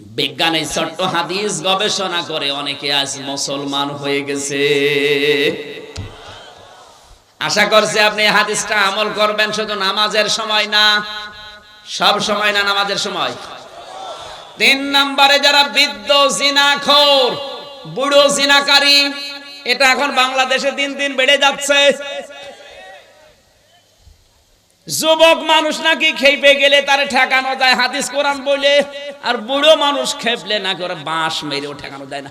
বিজ্ঞান ছোট্ট হাদিস গবেষণা করে অনেকে আজ মুসলমান হয়ে গেছে। আশা করছি আপনি হাদিসটা আমল করবেন, শুধু নামাজের সময় না, সব সময় না নামাজের সময়? তিন নম্বরে যারা বৃদ্ধ, জিনাখোর, বুড়ো, জিনাকারী, এটা এখন বাংলাদেশে দিন দিন বেড়ে যাচ্ছে। যুবক মানুষ নাকি খেপে গেলে তার ঠেকানো যায়। হাদিস কোরআন বলে, আর বুড়ো মানুষ খেপলে না করে বাঁশ মেরেও ঠেকানো যায় না।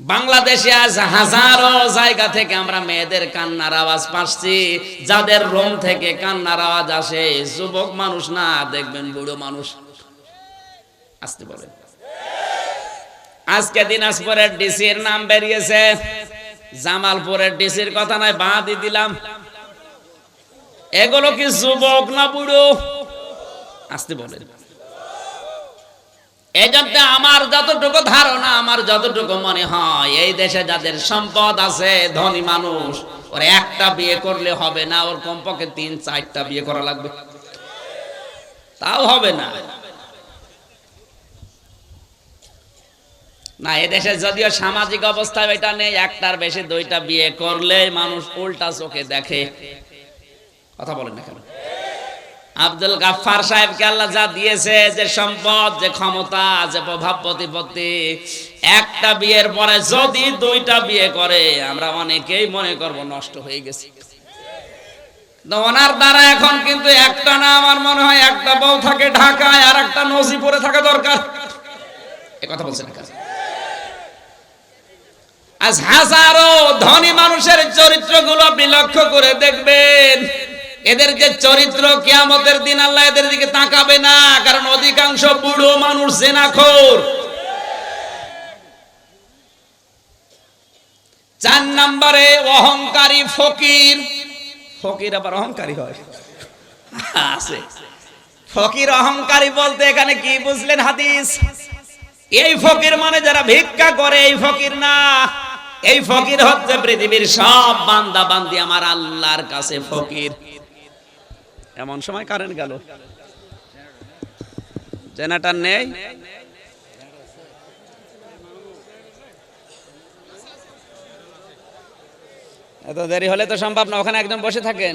বাংলাদেশে আজ হাজারো জায়গা থেকে আমরা মেয়েদের কান্নার আওয়াজ পাচ্ছি। যাদের রোম থেকে কান্নার আওয়াজ আসে, যুবক মানুষ না, দেখবেন বুড়ো মানুষ। আসতে বলেন। আজকে দিনাজপুরের ডিসির নাম বেরিয়েছে। জামালপুরের ডিসির কথা নয় বাঁধি দিলাম। এগুলো কি যুবক না বুড়ো? আসতে বলেন। এই আমার যতটুকু ধারণা, আমার যতটুকু মনে হয়, এই দেশে যাদের সম্পদ আছে, ধনী মানুষ, ওর একটা বিয়ে করলে হবে না, ওর কমপক্ষে তিন, চারটা বিয়ে করা লাগবে। তাও হবে না। না এদেশে যদিও সামাজিক অবস্থা এটা নেই, একটার বেশি দুইটা বিয়ে করলে মানুষ উল্টা চোখে দেখে। কথা বলেন না কেন? আব্দুল গাফফার সাহেবকে আল্লাহ যা দিয়েছে, যে সম্পদ, যে ক্ষমতা, যে প্রভাব প্রতিপত্তি, একটা বিয়ের পরে যদি দুইটা বিয়ে করে, আমরা অনেকেই মনে করব নষ্ট হয়ে গেছে। ওনার দ্বারা এখন কিন্তু একটা না, আমার মনে হয় একটা বউ থাকে ঢাকায়, আর একটা নজিপুরে থাকা দরকার। এ কথা না আজ হাজারো ধনী মানুষের চরিত্রগুলো আপনি লক্ষ্য করে দেখবেন এদের যে চরিত্র কিয়ামতের দিন আল্লাহ এদের দিকে তাকাবে না, কারণ অধিকাংশ বুড়ো মানুষ জেনাখোর। চার নম্বরে অহংকারী ফকির। ফকির আবার অহংকারী হয়। আছে। ফকির অহংকারী বলতে এখানে কি বুঝলেন হাদিস? এই ফকির মানে যারা ভিক্ষা করে, এই ফকির না। এই ফকির হচ্ছে পৃথিবীর সব বান্দা বান্দি আমার আল্লাহর কাছে ফকির। এমন সময় কারেন্ট গেল। জেনারেটার নেই। এত দেরি হলে তো সম্ভব না, ওখানে একজন বসে থাকেন।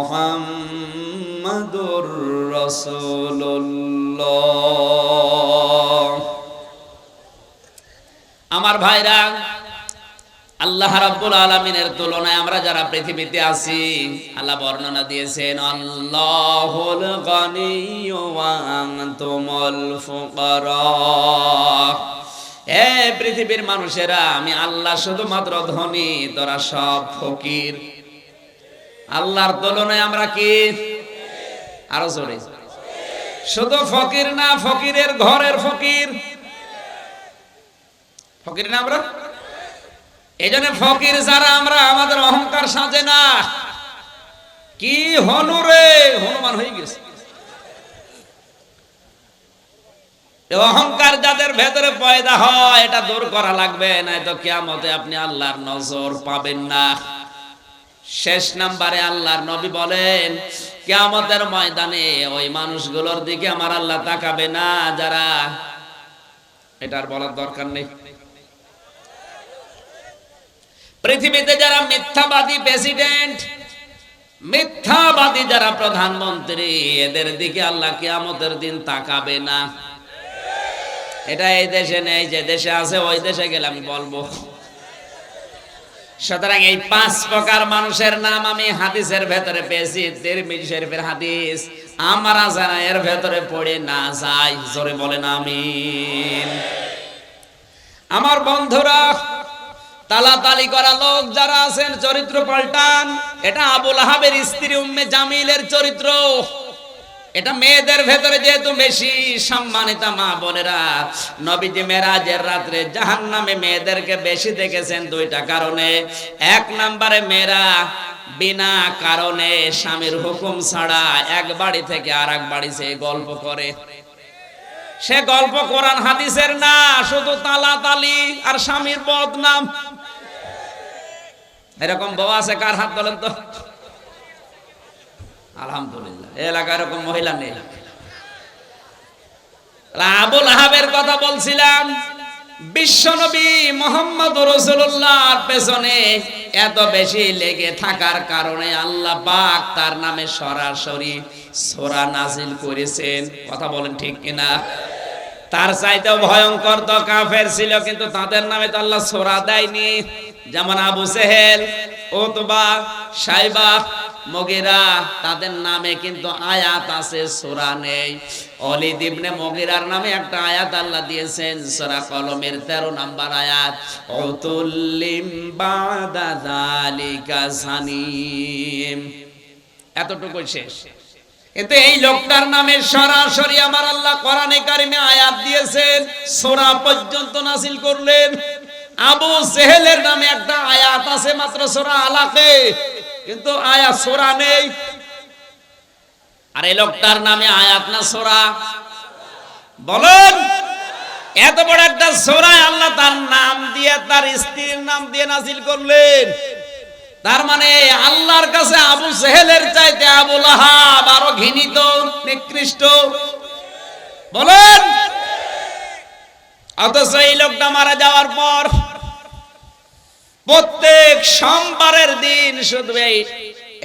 মুহাম্মাদুর রাসূলুল্লাহ। আমার ভাইরা, আল্লাহ রাব্বুল আলামিনের তুলনায় আমরা যারা পৃথিবীতে আছি, আল্লাহ বর্ণনা দিয়েছেন, আল্লাহুল গনিয়্যু ওয়া আনতুমুল ফুকারা। এ পৃথিবীর মানুষেরা, আমি আল্লাহ শুধুমাত্র ধনী, তোরা সব ফকির। আল্লাহর তুলনায় আমরা কি? আরও জোরে। শুধু ফকির না, ফকিরের ঘরের ফকির। ফকির না আমরা? এই জন্য ফকির যারা আমরা, আমাদের অহংকার সাজে না। কি হনু রে? হনুমান হয়ে গেছে। অহংকার যাদের ভেতরে পয়দা হয়, এটা দূর করা লাগবে না তো কিয়ামতে আপনি আল্লাহর নজর পাবেন না। শেষ নাম্বারে আল্লাহর নবী বলেন, কিয়ামতের ময়দানে ওই মানুষগুলোর দিকে আমার আল্লাহ তাকাবে না, যারা এটার বলার দরকার নেই। পৃথিবীতে যারা মিথ্যাবাদী প্রেসিডেন্ট, মিথ্যাবাদী যারা প্রধানমন্ত্রী, এদের দিকে আল্লাহ কিয়ামতের দিন তাকাবে না। এটা এই দেশে নেই, যে দেশে আছে, ওই দেশে গেলে আমি বলব। সুতরাং এই পাঁচ প্রকার মানুষের নাম আমি হাদিসের ভেতরে পেয়েছি তিরমিজি শরীফের হাদিস। আমরা যারা এর ভেতরে পড়ে না যাই, জোরে বলেন আমিন। আমার বন্ধুরা, তালাতালি করা লোক যারা আছেন, চরিত্র পাল্টান। এটা আবুল আহাবের স্ত্রী উম্মে জামিলের চরিত্র। এটা মেয়েদের ভেতরে যেহেতু বেশি সম্মানিতা মা বোনেরা, নবীজি মেরাজের রাত্রে জাহান নামে মেয়েদেরকে বেশি দেখেছেন দুইটা কারণে। এক নম্বরে মেয়েরা বিনা কারণে স্বামীর হুকুম ছাড়া এক বাড়ি থেকে আর এক বাড়ি সে গল্প করে। সে গল্প কোরআন হাদিসের না, শুধু তালা তালি আর স্বামীর বদনাম। এরকম বউ আছে কার হাত বলেন তো? আলহামদুলিল্লাহ। এই এলাকায় এরকম মহিলা নেই। আবুল আহাবের কথা বলছিলাম বিশ্বনবী মোহাম্মদ রসুল্লাহর পেছনে এত বেশি লেগে থাকার কারণে আল্লাহ পাক তার নামে সরাসরি সোরা নাজিল করেছেন। কথা বলেন ঠিক কিনা? তার চাইতেও ভয়ঙ্কর তো কাফের ছিল, কিন্তু তাদের নামে তো আল্লাহ সোরা দেয়নি। যেমন আবু সেহেল ওতবা সাইবা মগিরা, তাদের নামে কিন্তু আয়াত আছে, সোরা নেই। অলিদ ইবনে মগিরার নামে একটা আয়াত আল্লাহ দিয়েছেন, সোরা কলমের তেরো নাম্বার আয়াত অতুল্লিম বাদা যালিকা সানিম। এতটুকু শেষ। কিন্তু এই লোকটার নামে সরাসরি আমার আল্লাহ কোরআনে কারিমে আয়াত দিয়েছেন, সোরা পর্যন্ত নাসিল করলেন। আবু সেহেলের নামে একটা আয়াত আছে, মাত্র সোরা আলাকে। কিন্তু আয়াত সোরা নেই। আর এই লোকটার নামে আয়াত না সোরা? বলেন, এত বড় একটা সোরায় আল্লাহ তার নাম দিয়ে, তার স্ত্রীর নাম দিয়ে নাজিল করলেন। তার মানে আল্লাহর কাছে আবু সেহেলের চাইতে আবুল আহাব আরও ঘৃণিত, নিকৃষ্ট। বলেন, অথচ এই লোকটা মারা যাওয়ার পর প্রত্যেক সোমবারের দিন শুধু এই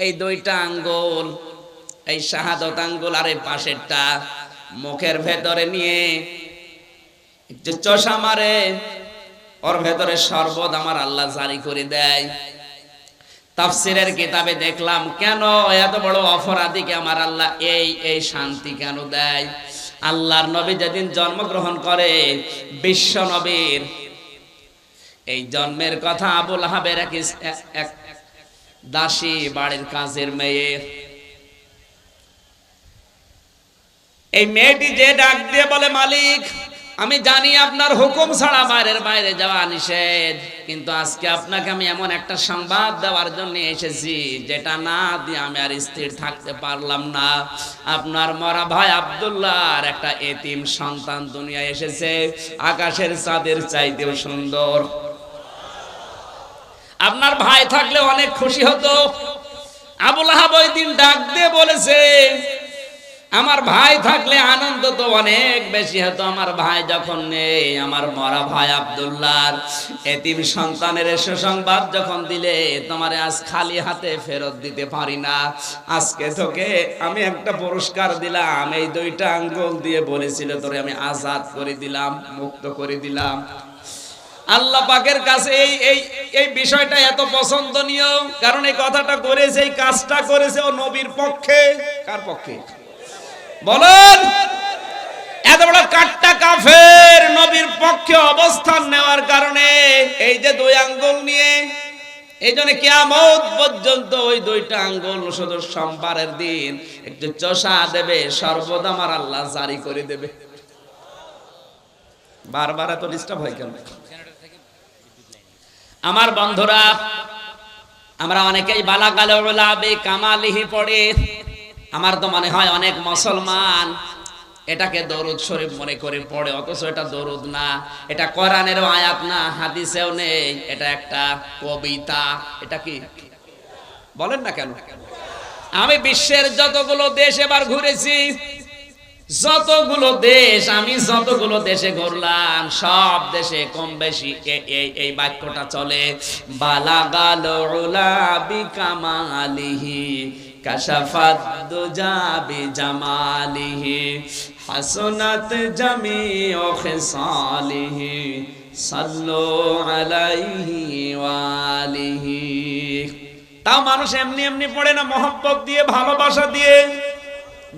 এই দুইটা আঙ্গুল, এই শাহাদত আঙ্গুল আর এই পাশেরটা মুখের ভেতরে নিয়ে একটু চষা মারে, ওর ভেতরে শরবত আমার আল্লাহ জারি করে দেয়। তাফসিরের কিতাবে দেখলাম, কেন এত বড় অপরাধীকে আমার আল্লাহ এই এই শান্তি কেন দেয়? আল্লাহর নবী যেদিন জন্মগ্রহণ করে, বিশ্ব নবীর এই জন্মের কথা আবুল আহাবের এক দাসী বাড়ির কাজের মেয়ে। এই মেয়েটি যে ডাক দিয়ে বলে, মালিক, আমি জানি আপনার হুকুম ছাড়া বাইরের বাইরে যাওয়া নিষেধ, কিন্তু আজকে আপনাকে আমি এমন একটা সংবাদ দেওয়ার জন্য এসেছি, যেটা না দিয়ে আমি আর স্থির থাকতে পারলাম না। আপনার মরা ভাই আব্দুল্লাহর একটা এতিম সন্তান দুনিয়া এসেছে, আকাশের চাঁদের চাইতেও সুন্দর। আপনার ভাই থাকলে অনেক খুশি হতো। আবুল আহাব ওই দিন ডাক দিয়ে বলেছে, আমার ভাই থাকলে আনন্দ তো অনেক বেশি হতো। আমার ভাই যখন নেই, আমার মরা ভাই আব্দুল্লাহর এতিম সন্তানের সুসংবাদ যখন দিলে, তোমার আজ খালি হাতে ফেরত দিতে পারি না। আজকে তোকে আমি একটা পুরস্কার দিলাম। এই দুইটা আঙ্গুল দিয়ে বলেছিল, তোরে আমি আজাদ করে দিলাম, মুক্ত করে দিলাম। আল্লাহ পাকের কাছে এই এই এই বিষয়টা এত পছন্দনীয়। কারণ এই কথাটা করেছে, এই কাজটা করেছে ও নবীর পক্ষে। কার পক্ষে? বলেন, এত বড় কাট্টা কাফের নবীর পক্ষে অবস্থান নেওয়ার কারণে এই যে দুই আঙ্গুল নিয়ে, এই জন্য কেয়ামত পর্যন্ত ওই দুইটা আঙ্গুল শুধু সোমবারের দিন একটু চষা দেবে, সর্বদা আমার আল্লাহ জারি করে দেবে। বারবার এত ডিস্টার্ব হয় কেন? আমার বন্ধুরা, আমরা অনেকেই বালাকাল কামালিহি পড়ে। আমার তো মনে হয় অনেক মুসলমান এটাকে দরুদ শরীফ মনে করে পড়ে, অথচ এটা দরুদ না। এটা কোরআনের আয়াত না, হাদিসেও নেই। এটা একটা কবিতা। এটা কি? বলেন না কেন? আমি বিশ্বের যতগুলো দেশ এবার ঘুরেছি যতগুলো দেশ, আমি যতগুলো দেশে ঘুরলাম, সব দেশে কম বেশি এই বাক্যটা চলে, বালাগাল উলা বিকামালিহি, কাশাফাত ওয়ালিহি। তাও মানুষ এমনি এমনি পড়ে না, মহব্বত দিয়ে, ভালোবাসা দিয়ে।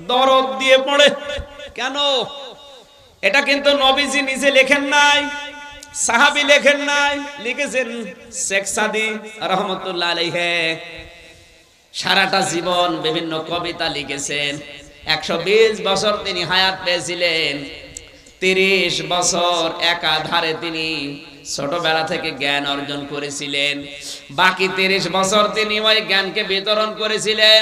দরদ দিয়ে পড়ে। কেন? এটা কিন্তু নবীজি নিজে লেখেন নাই, সাহাবি লেখেন নাই, লিখেছেন শেখ সাদি রহমতুল্লাহ আলাইহে। সারাটা জীবন বিভিন্ন কবিতা লিখেছেন। একশো বিশ বছর তিনি হায়াত পেয়েছিলেন। তিরিশ বছর একাধারে তিনি ছোটবেলা থেকে জ্ঞান অর্জন করেছিলেন। বাকি তিরিশ বছর তিনি ওই জ্ঞানকে বিতরণ করেছিলেন।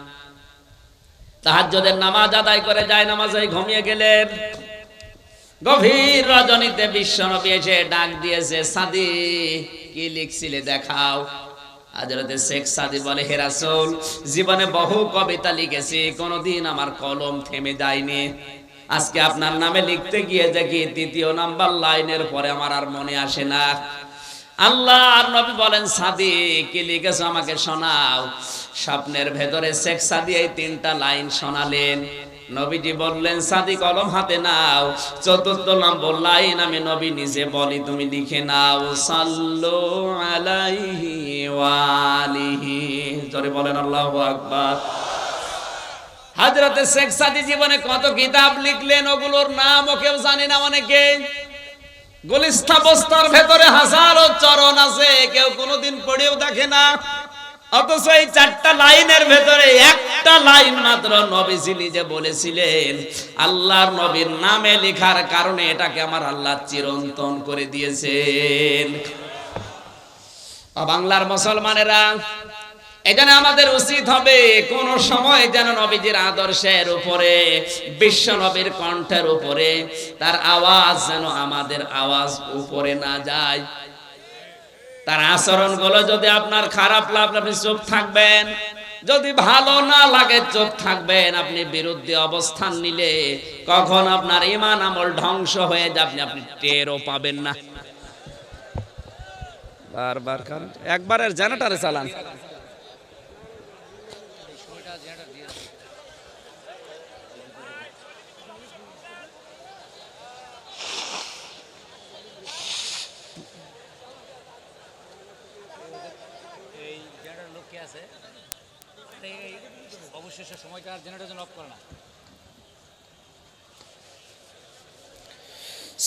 তাহাজ্জুদের নামাজ আদায় করে যায়, নামাজে ঘুমিয়ে গেলেন গভীর রজনীতে বিশ্বনবী এসে ডাক দিয়েছে, সাদি, কি লিখছিলে দেখাও? হাজরতে শেখ সাদি বলে, হে রাসূল, জীবনে বহু কবিতা লিখেছি, কোনোদিন আমার কলম থেমে যায়নি। আজকে আপনার নামে লিখতে গিয়ে দেখি তৃতীয় নাম্বার লাইনের পরে আমার আর মনে আসে না। আল্লাহ আর নবী বলেন, সাদি, কি লিখেছো আমাকে শোনাও। স্বপ্নের ভেতরে শেখ সাদি এই তিনটা লাইন শোনালেন। নবীজি বললেন, সাদি কলম হাতে নাও, চতুর্থ নম্বর লাইন আমি নবী নিজে বলি, তুমি লিখে নাও, সাল্লু আলাইহি ওয়ালিহি জোরে বলেন, আল্লাহু আকবার। হাজরতে শেখ সাদি জীবনে কত কিতাব লিখলেন, ওগুলোর নামও কেউ জানে না অনেকে। গলিস্থা বস্তার ভেতরে হাজারো চরণ আছে, কেউ কোনোদিন পড়েও দেখে না। অথচ এই চারটা লাইনের ভেতরে একটা লাইন মাত্র নবীজি নিজে বলেছিলেন, আল্লাহর নবীর নামে লেখার কারণে এটাকে আমার আল্লাহ চিরন্তন করে দিয়েছেন। বাংলার মুসলমানেরা এখানে আমাদের উচিত হবে কোন সময় যেন নবীজির আদর্শের উপরে, বিশ্ব নবীর কণ্ঠের উপরে, তার আওয়াজ যেন আমাদের আওয়াজ উপরে না যায়। তার আচরণগুলো যদি আপনার খারাপ লাগলে আপনি চুপ থাকবেন। যদি ভালো না লাগে চুপ থাকবেন, আপনি বিরুদ্ধে অবস্থান নিলে কখন আপনার ইমান আমল ধ্বংস হয়ে যাবে, আপনি টেরও পাবেন না। বারবার কারণ একবারের জেনারেটারে চালান সময়টা যেটা দিয়ে এই জেনারেটার লোক কে আছে এই এই অবশ্যই সে সময়টা আর জেনারেটার জন্য অফ করে না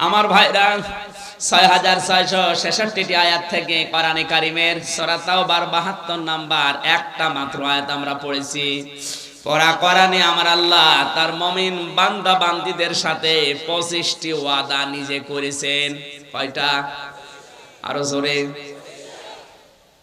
আমার ভাইরা, ছয় হাজার ছয়শো ছেষট্টিটি আয়াত থেকে কোরআনে কারিমের সরাতাও বার বাহাত্তর নাম্বার, একটা মাত্র আয়াত আমরা পড়েছি। পড়া কোরআনে আমার আল্লাহ তার মমিন বান্দা বান্দিদের সাথে পঁচিশটি ওয়াদা নিজে করেছেন। কয়টা? আরও জোরে।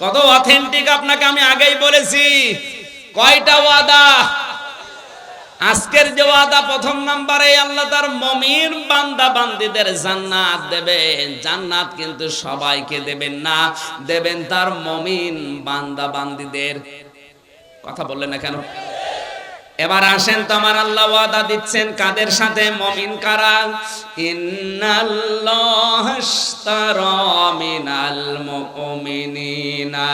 কত অথেন্টিক আপনাকে আমি আগেই বলেছি। কয়টা ওয়াদা? আজকের যে ওয়াদা প্রথম নাম্বারে আল্লাহ তার মমির বান্দা বান্দিদের জান্নাত দেবেন জান্নাত কিন্তু সবাইকে দেবেন না, দেবেন তার মমিন বান্দা বান্দিদের। কথা বললেন না কেন? এবার আসেন তো আমার আল্লাহ ওয়াদা দিচ্ছেন, কাদের সাথে? মমিন কারা? মিনাল মুমিনিনা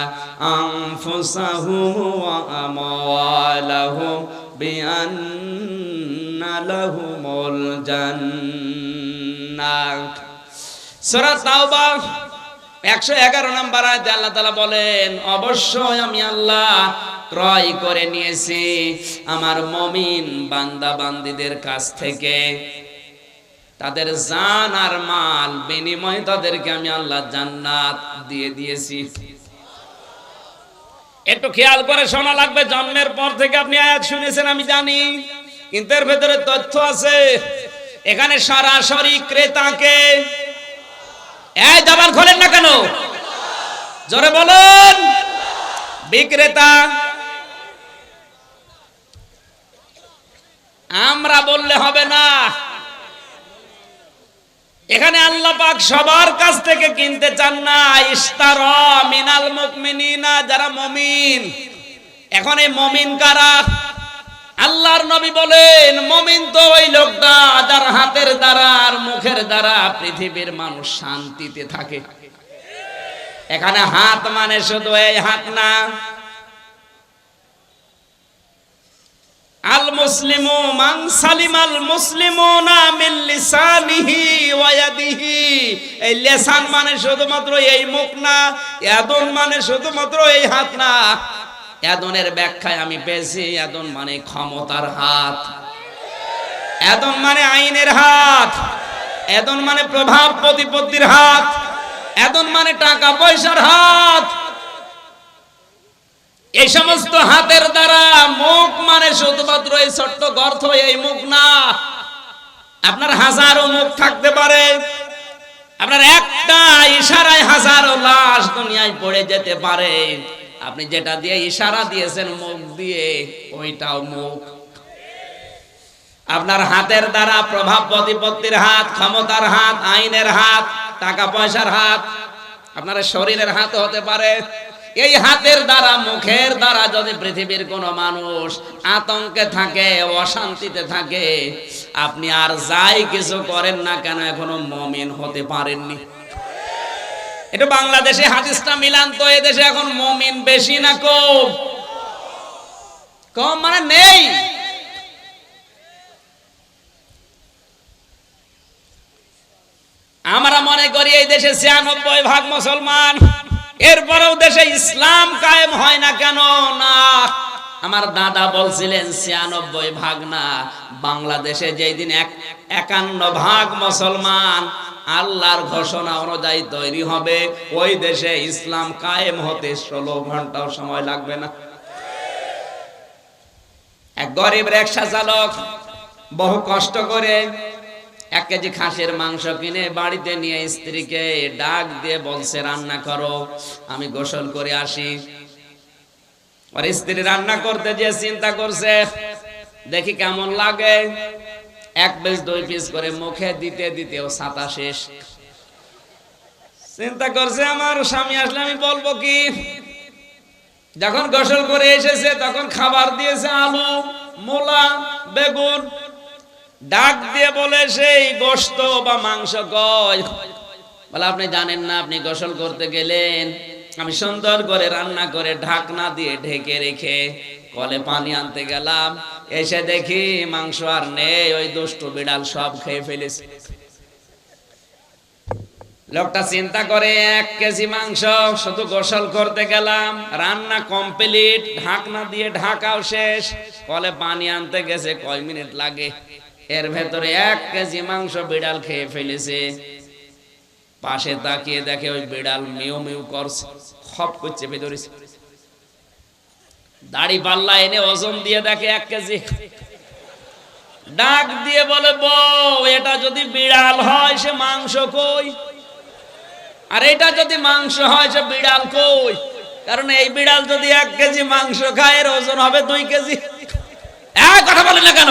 আনফুসাহুম ওয়া আমওয়ালাহুম বিআন্না লাহুমুল জান্নাহ সূরা তাওবা, একশো এগারো নম্বর আয়াতে আল্লাহ তালা বলেন, অবশ্যই আমি আল্লাহ ক্রয় করে নিয়েছি আমার মমিন বান্দা বান্দিদের কাছ থেকে। তাদের জান আর মাল বিনিময়ে তাদেরকে আমি আল্লাহ জান্নাত দিয়ে দিয়েছি। একটু খেয়াল করে শোনা লাগবে, জন্মের পর থেকে আপনি আয়াত শুনেছেন, আমি জানি। কিন্তু এর ভেতরে তথ্য আছে, এখানে সরাসরি ক্রেতাকে এই দাবান খোলেন না কেন? জোরে বলুন। বিক্রেতা আমরা বললে হবে না। এখানে আল্লাহ পাক সবার কাছ থেকে কিনতে চান না। ইস্তার মিনাল মুকমিনিনা যারা মমিন। এখন এই মমিন কারা? আল্লাহর নবী বলেন, মমিন তো ওই লোকটা যার হাতের দ্বারা আর মুখের দ্বারা পৃথিবীর মানুষ শান্তিতে থাকে। এখানে হাত মানে শুধু এই হাত না। আল মুসলিমু মান সালিম সালিমাল মুসলিমুনা মিন লিসানিহি ওয়া ইয়াদিহি। এই লিসান মানে শুধুমাত্র এই মুখ না, ইয়াদুন মানে শুধুমাত্র এই হাত না। ইয়াদুনের ব্যাখ্যায় আমি পেয়েছি, ইয়াদুন মানে ক্ষমতার হাত। ইয়াদুন মানে আইনের হাত। ইয়াদুন মানে প্রভাব প্রতিপত্তির হাত। ইয়াদুন মানে টাকা পয়সার হাত। এই সমস্ত হাতের দ্বারা মুখ মানে শুধুমাত্র এই ছোট্ট গর্থ এই মুখ না। আপনার হাজারো মুখ থাকতে পারে। আপনার একটা ইশারায় হাজারো লাশ দুনিয়ায় পড়ে যেতে পারে। আপনি যেটা দিয়ে ইশারা দিয়েছেন, মুখ দিয়ে, ওইটাও মুখ। আপনার হাতের দ্বারা প্রভাব প্রতিপত্তির হাত, ক্ষমতার হাত, আইনের হাত, টাকা পয়সার হাত, আপনার শরীরের হাত হতে পারে। এই হাতের দ্বারা, মুখের দ্বারা যদি পৃথিবীর কোনো মানুষ আতঙ্কে থাকে, অশান্তিতে থাকে, আপনি আর যাই কিছু করেন না কেন, এখনও মমিন হতে পারেননি। এটা বাংলাদেশে হাদিসটা মিলান তো এদেশে এখন মমিন বেশি না কম? কম মানে নেই। আমরা মনে করি এই দেশে ছিয়ানব্বই ভাগ মুসলমান। এরপরেও দেশে ইসলাম কায়েম হয় না কেন? না। আমার দাদা বলছিলেন, ছিয়ানব্বই ভাগ না। বাংলাদেশে যেই দিন এক একান্ন ভাগ মুসলমান, আল্লাহর ঘোষণা অনুযায়ী তৈরি হবে, ওই দেশে ইসলাম কায়েম হতে ষোলো ঘন্টাও সময় লাগবে না। এক গরিব রিক্সা চালক বহু কষ্ট করে এক কেজি খাসির মাংস কিনে বাড়িতে নিয়ে স্ত্রীকে ডাক দিয়ে বলছে, রান্না করো। আমি গোসল করে আসি। আর স্ত্রী রান্না করতে যে চিন্তা করছে, দেখি কেমন লাগে। এক পিস, দুই পিস করে মুখে দিতে দিতে ও ছাতা শেষ। চিন্তা করছে আমার স্বামী, আসলে আমি বলব কি? যখন গোসল করে এসেছে, তখন খাবার দিয়েছে আলু, মূলা, বেগুন ডাক দিয়ে বলে সেই গোস্ত বা মাংস কয়। বলে, আপনি জানেন না, আপনি গোসল করতে গেলেন। আমি সুন্দর করে রান্না করে ঢাকনা দিয়ে ঢেকে রেখে কলে পানি আনতে গেলাম। এসে দেখি মাংস আর নেই, ওই দুষ্টু বিড়াল সব খেয়ে ফেলেছে। লোকটা চিন্তা করে, এক কেজি মাংস, শুধু গোসল করতে গেলাম। রান্না কমপ্লিট, ঢাকনা দিয়ে ঢাকাও শেষ। কলে পানি আনতে গেছে, কয় মিনিট লাগে? এর ভেতরে এক কেজি মাংস বিড়াল খেয়ে ফেলেছে। পাশে তাকিয়ে দেখে ওই বিড়াল মিউ মিউ করছে, খপ করছে ভেতরে। দাড়ি পাল্লা এনে ওজন দিয়ে দেখে এক কেজি। ডাক দিয়ে বলে, বউ, এটা যদি বিড়াল হয় সে মাংস কই? আর এটা যদি মাংস হয় সে বিড়াল কই? কারণ এই বিড়াল যদি এক কেজি মাংস খায়, এর ওজন হবে দুই কেজি। এক কথা বলে না কেন?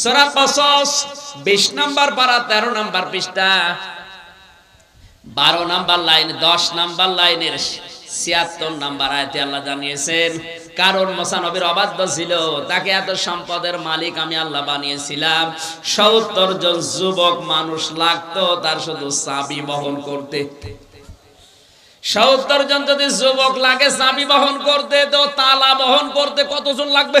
সূরা কসস 20 নাম্বার পারা 13 নাম্বার পৃষ্ঠা। 12 নাম্বার লাইন 10 নাম্বার লাইনের 76 নাম্বার আয়াতে আল্লাহ জানিয়েছেন, কারণ মোসানবীর অবাধ্য ছিল, তাকে এত সম্পদের মালিক আমি আল্লাহ বানিয়েছিলাম। সত্তর জন যুবক মানুষ লাগতো তার শুধু চাবি বহন করতে। সত্তর জন যদি যুবক লাগে, চাবি বহন করতে, তো তালা বহন করতে কতজন লাগবে?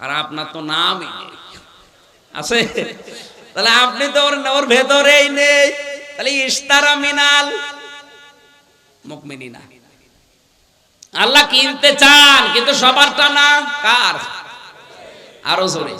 আর আপনার তো নামই আছে? তাহলে আপনি তো ওর ওর ভেতরেই নেই। তাহলে ইস্তারা মিনাল মুকমিনিনা। আল্লাহ কিনতে চান, কিন্তু সবারটা না। কার? আরও জোরে।